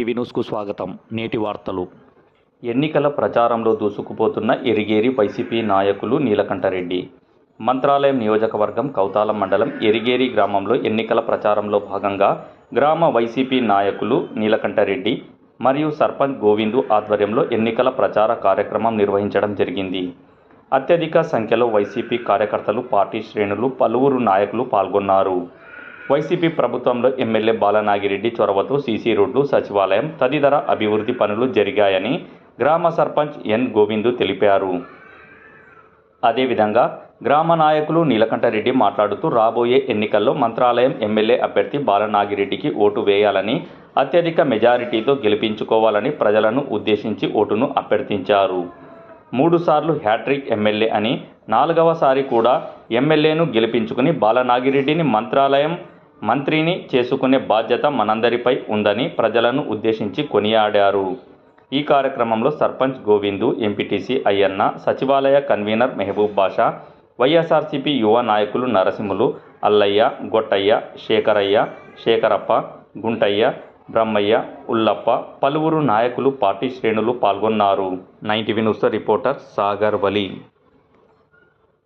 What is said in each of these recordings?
ETV న్యూస్కు స్వాగతం. నేటి వార్తలు. ఎన్నికల ప్రచారంలో దూసుకుపోతున్న ఎరిగేరి వైసీపీ నాయకులు నీలకంఠరెడ్డి. మంత్రాలయం నియోజకవర్గం కౌతాల మండలం ఎరిగేరి గ్రామంలో ఎన్నికల ప్రచారంలో భాగంగా గ్రామ వైసీపీ నాయకులు నీలకంఠరెడ్డి మరియు సర్పంచ్ గోవిందు ఆధ్వర్యంలో ఎన్నికల ప్రచార కార్యక్రమం నిర్వహించడం జరిగింది. అత్యధిక సంఖ్యలో వైసీపీ కార్యకర్తలు పార్టీ శ్రేణులు పలువురు నాయకులు పాల్గొన్నారు. వైసీపీ ప్రభుత్వంలో ఎమ్మెల్యే బాలనాగిరెడ్డి చొరవతో సీసీ రోడ్లు సచివాలయం తదితర అభివృద్ధి పనులు జరిగాయని గ్రామ సర్పంచ్ ఎన్ గోవిందు తెలిపారు. అదేవిధంగా గ్రామ నాయకులు నీలకంఠరెడ్డి మాట్లాడుతూ రాబోయే ఎన్నికల్లో మంత్రాలయం ఎమ్మెల్యే అభ్యర్థి బాలనాగిరెడ్డికి ఓటు వేయాలని అత్యధిక మెజారిటీతో గెలిపించుకోవాలని ప్రజలను ఉద్దేశించి ఓటును అభ్యర్థించారు. మూడుసార్లు హ్యాట్రిక్ ఎమ్మెల్యే అని నాలుగవసారి కూడా ఎమ్మెల్యేను గెలిపించుకుని బాలనాగిరెడ్డిని మంత్రాలయం మంత్రిని చేసుకునే బాధ్యత మనందరిపై ఉందని ప్రజలను ఉద్దేశించి కొనియాడారు. ఈ కార్యక్రమంలో సర్పంచ్ గోవిందు ఎంపీటీసీ అయ్యన్న సచివాలయ కన్వీనర్ మెహబూబ్ బాషా వైఎస్ఆర్సీపీ యువ నాయకులు నరసింహులు అల్లయ్య గొట్టయ్య శేఖరయ్య శేఖరప్ప గుంటయ్య బ్రహ్మయ్య ఉల్లప్ప పలువురు నాయకులు పార్టీ శ్రేణులు పాల్గొన్నారు. Ninety news reporter Sagar Vali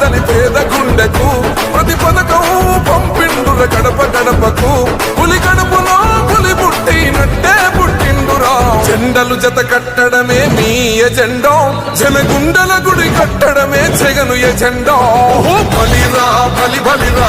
రావద్దని పేద గుండెకు ప్రతి పథకం పంపిండుర గడప గడపకు పులి గడపలో పులి పుట్టినట్టే పుట్టిండురా. జెండలు జత కట్టడమే మీ ఎజెండా. జనగుండల గుడి కట్టడమే జగను ఎజెండో. బలిరా బలి బలిరా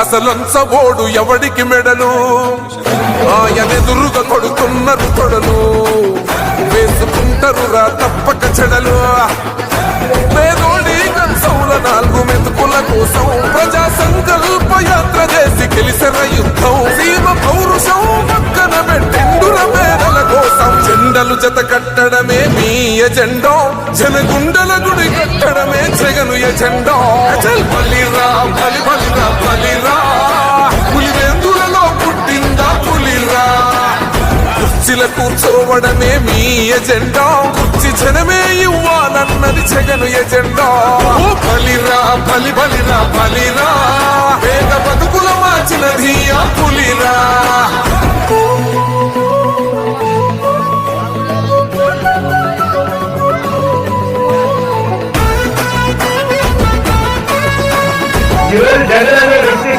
అసలంచబోడు ఎవడికి మెడలు? ఆయనెదురుగా కొడుతున్నారు కొడలు. వేసుకుంటారు రా తప్పక చెడలు. పేదోడి కంచంల నాలుగు మెతుకుల కోసం ప్రజా సంకల్ప యాత్ర చేసి గెలిసిన యుద్ధం. సీమ పౌరుషం పక్కన పెట్టిండుల పేదల కోసం. జెండలు జత కట్టడమే మీ ఎజెండో. జనగుండల గుడి కట్టడమే జగను ఎజెండో. అచల్ బలిరా బలి బలిరా బలిరా పులివెందులలో పుట్టిందా పులిరా? కుర్చీల కూర్చోవడమే మీ ఎజెండా. కుర్చీ జనమే ఇవ్వాలన్నది జగను ఎజెండా. ఓ బలిరా బలి బలిరా బలిరా.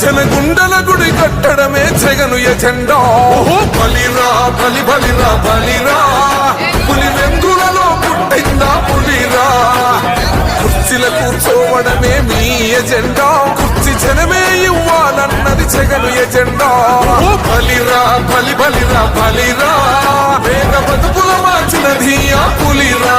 ఎజెండా గుండల గుడి కట్టడమే జగను ఎజెండా. ఓహో బలిరా బలి బలిరా బలిరా. పులి వెంగులలో పుట్టిందా పులిరా. కుర్చీల కూర్చోవడమే మీ ఎజెండా. కుర్చీ జనమే ఇవ్వాలన్నది జగను ఎజెండా. ఓహో బలిరా బలి బలిరా బలిరా. వేగ బతుకుల మార్చినది ఆ పులిరా.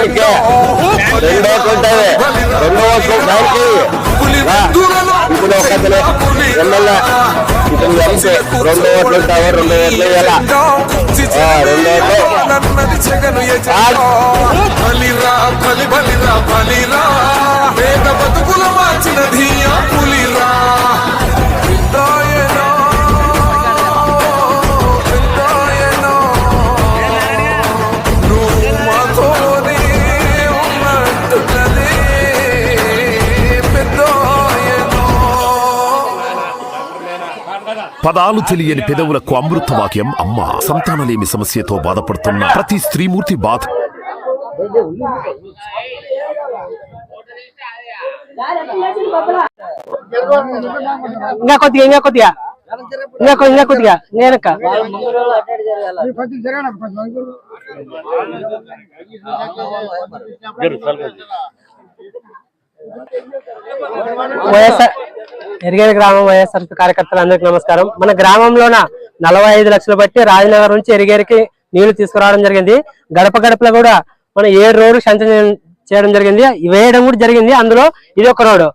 ఎజెండా. రెండో కొంటది రెండో దానికి ఇప్పుడు ఒకతనే ఎమ్మెల్యే ఇతను కలిసి రెండు ఓట్లు ఉంటావు రెండు ఓట్లు ఇవ్వాల ఆ, రెండు ఓట్లు పదాలు తెలియని పెదవులకు అమృత వాక్యం అమ్మ. సంతానలేమి సమస్యతో బాధపడుతున్న ప్రతి స్త్రీమూర్తి బాధ. ఇంకా కొద్దిగా ఇంకా కొద్దిగా. ఇంకా కొద్దిగా నేనక్క. వైఎస్ఆర్ ఎరిగేరి గ్రామం వైఎస్ఆర్ కార్యకర్తలు అందరికి నమస్కారం. మన గ్రామంలోన నలభై ఐదు లక్షలు బట్టి రాజనగర్ నుంచి ఎరిగేరికి నీళ్ళు తీసుకురావడం జరిగింది. గడప గడపలో కూడా మన ఏడు రోడ్డు సంచలనం చేయడం జరిగింది. వేయడం కూడా జరిగింది. అందులో ఇది ఒక రోడ్డు.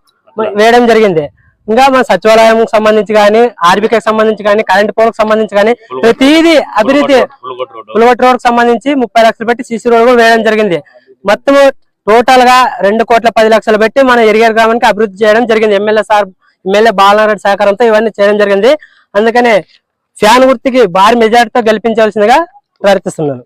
వేయడం జరిగింది. ఇంకా మన సచివాలయం సంబంధించి కానీ ఆర్బికి సంబంధించి కానీ కరెంట్ పోలకు సంబంధించి కానీ ప్రతిదీ అభివృద్ధి పులగొట్టు రోడ్ సంబంధించి ముప్పై లక్షలు పెట్టి సిసి రోడ్ కూడా వేయడం జరిగింది. మొత్తం టోటల్గా రెండు కోట్ల పది లక్షలు పెట్టి మన ఎరిగేరు గ్రామానికి అభివృద్ధి చేయడం జరిగింది. ఎమ్మెల్యే సార్ ఎమ్మెల్యే బాలనారెడ్డి సహకారంతో ఇవన్నీ చేయడం జరిగింది. అందుకనే ఫ్యాన్ గుర్తికి భారీ మెజార్టీతో గెలిపించాల్సిందిగా ప్రార్థిస్తున్నాను.